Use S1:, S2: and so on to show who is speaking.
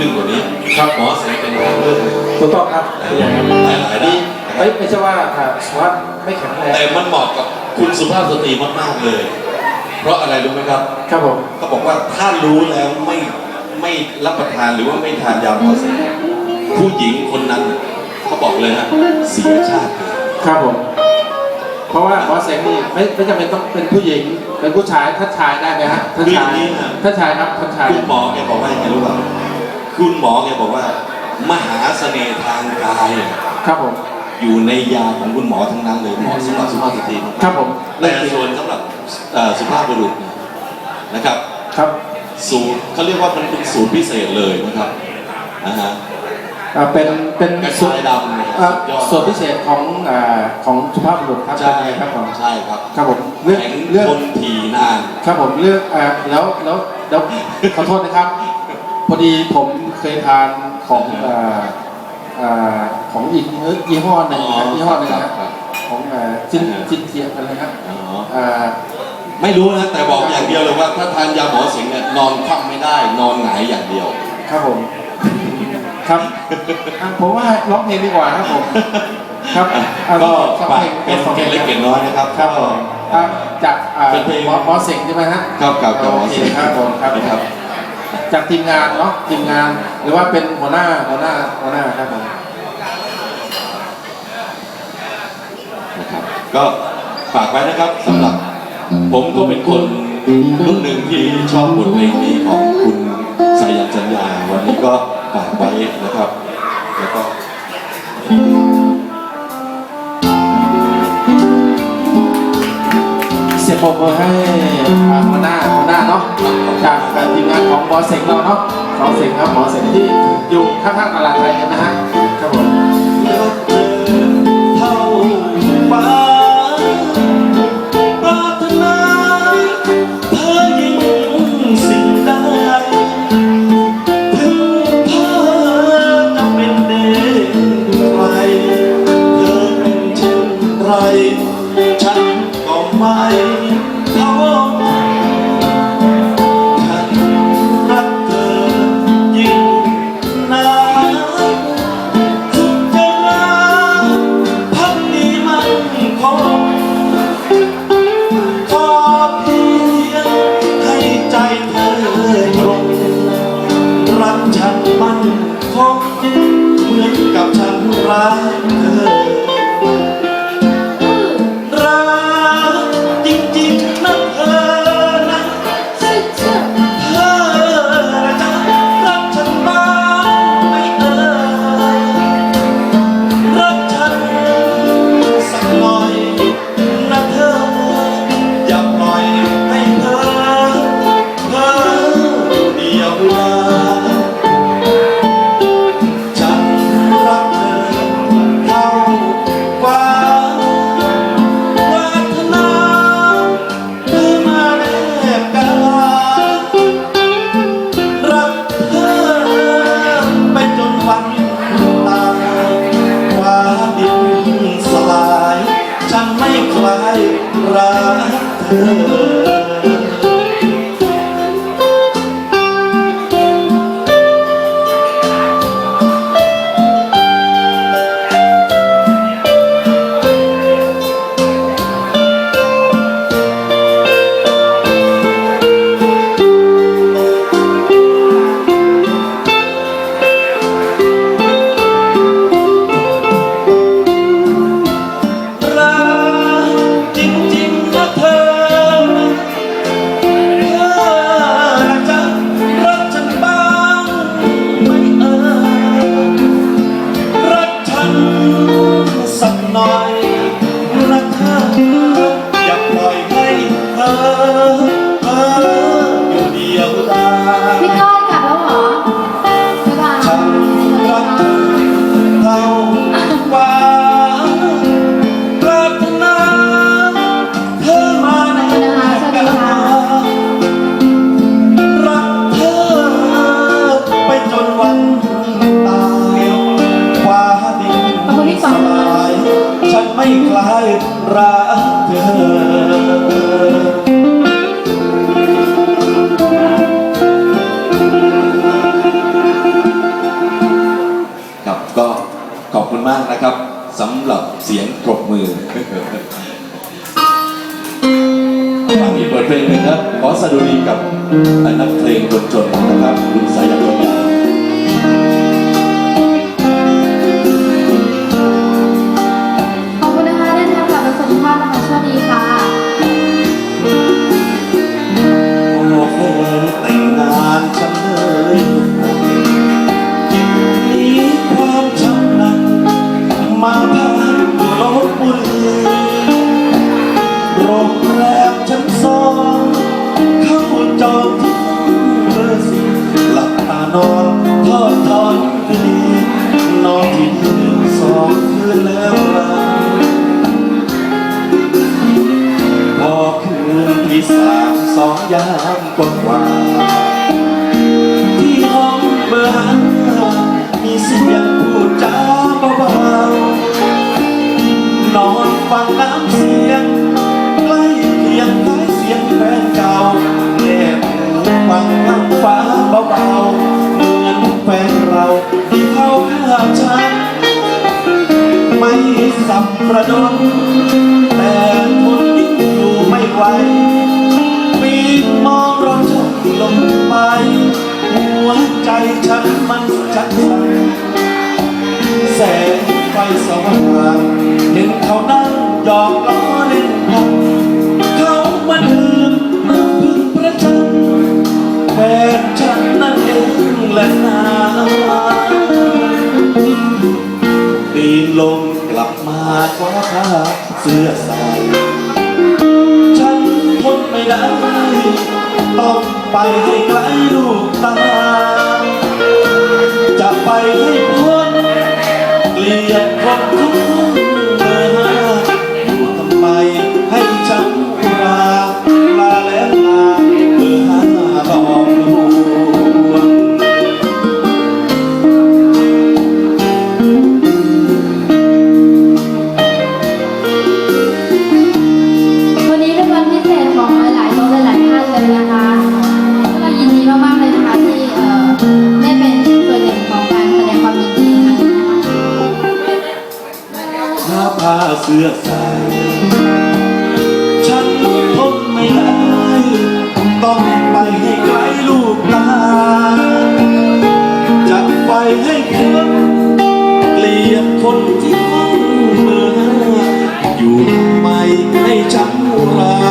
S1: ขึ้นกว่านี้ ครับหมอแสงเป็นทางเลือก
S2: ถูกต้องครับ
S1: หลายหลายๆด้าน
S2: ไม่ไม่ใช่ว่าอ่าว่าไม่แข็งแรง
S1: แต่มันเหมาะกับคุณสุภาพสตรีมากๆเลย เพราะอะไรรู้ไหมครับ
S2: ครับผม
S1: เขาบอกว่าถ้ารู้แล้วไม่ไม่รับประทานหรือว่าไม่ทานยาหมอแสงผู้หญิงคนนั้นเขาบอกเลยฮะเสียชาติเลย
S2: ครับผมเพราะว่าหมอเสงนี่ไม่ไม่จำเป็นต้องเป็นผู้หญิงเป็นผู้ชายท่านชายได้ไหมฮะท่านชายท่านชายครับท่านชาย
S1: คุณหมอแกบอกว่าอย่างไรรู้เปล่า คุณหมอแกบอกว่า มหาเสน่ห์ทางกาย
S2: ครับผม
S1: อยู่ในยาของคุณหมอทั้งนั้นเลยหมอสำหรับสุภาพสตรีมากๆ
S2: ครับผม
S1: แต่ส่วนสำหรับเอ่อสุภาพบุรุษเนี่ยนะครับ
S2: ครับ
S1: สูตรเขาเรียกว่ามันเป็นสูตรพิเศษเลยนะครับนะฮะ
S2: อ่าเป็นเป็น
S1: กระ
S2: ส่วน
S1: ชายดำเนี่ย
S2: อ่า
S1: สุดยอด
S2: ส่วนพิเศษของอ่าของสุภาพบุรุษครับ
S1: ใช่
S2: เป็นไงครับผม
S1: ใช่ครับ
S2: ครับผมเรื่อง
S1: แข็ง
S2: เรื่อง
S1: ทนถี่นาน
S2: ครับผมเรื่องอ่าแล้วแล้วแล้วขอโทษนะครับ พอดีผมเคยทานของอ่าอ่าของอีกยี่ห้อหนึ่งนะครับยี่ห้อหนึ่ง
S1: ค
S2: นะ
S1: รับครับ
S2: ของอ่าจินจินเทียอะไรครับ
S1: อ๋อ
S2: อ่า
S1: ไม่รู้นะแต่บอกอย่างเดียวเลยว่าถ้าทานยาหมอสิงห์เนี่ยนอนคว่ำไม่ได้ นอนหงายอย่างเดียว
S2: ครับผม ครับอะผมว่าร้องเพลงดีกว่าครับผม ครับอะ
S1: ก็
S2: ฟัง
S1: ฝาก
S2: พลง
S1: เป็น
S2: ฟัง
S1: เก
S2: พล
S1: ล็
S2: ง
S1: ดเล็กเกล็ดน้อยนะครับ
S2: ครับผมอะจากอ่า
S1: เป็นเพลง
S2: หมอหมอเสงใช่ไหมฮะ
S1: ครับกับกับหมอ
S2: โอเค
S1: สิงห์
S2: ครับผมครับ
S1: นะครับ
S2: จากทีมงานเนาะทีมงาน หรือว่าเป็นหัวหน้าหัวหน้าหัวหน้าครับผม
S1: นะครับก็ฝากไว้นะครับสำหรับผมก็เป็นคนรุ่นหนึ่งที่ชอบบทเพลงนี้ของคุณสายันสัญญาวันนี้ก็ฝากไว้นะครับแล้วก็
S2: เสียงปรบมือให้อ่าหัวหน้า จากทีมงานของหมอเสงเราเนาะหมอเสงครับหมอเสงที่อยู่ข้างๆตลาดไทยกันนะฮะ กับ
S1: ฉันรักเธอ Thank น่อยรักเธออย่าปล่อยให้เธอพี่ก้อยกลับแล้วเหรอบ๊ายบายฉันรักเธอเาฟ้รารเธอมาในการักเธอไปจนวันตายฟ้าดิน ขอบคุณที่สอง คล้ายรักเธอก็ขอบคุณมากนะครับสำหรับเสียงปรบมือ
S3: บางมีเปิดเพลงหนึ่งครับขอสดุดีกับนักเพลงคนจนนะครับลุงสายันย
S4: น
S3: แล้พอคืนที่สามสองยามกว่า สับประดนแต่ทนยิ่งอยู่ไม่ไหวปีนมองรองช่ลงไป หัวใจฉันมันชักสั่แสงไฟสว่างเห็นเขานั่งยอง มาดฟ้าผ้าเสื้อใส่ฉันทนไม่ได้ ต้องไปให้ไกลลูกตา จะไปให้พ้นเกลียดคนทุก
S4: ข์ เสื้อ
S3: ใส่ฉันทนไม่ได้ ต้องไปให้ไกลลูกตาจะไปให้เพื่อเกลียดคนที่ห้องเมื่ออยู่ไม่ให้จำรา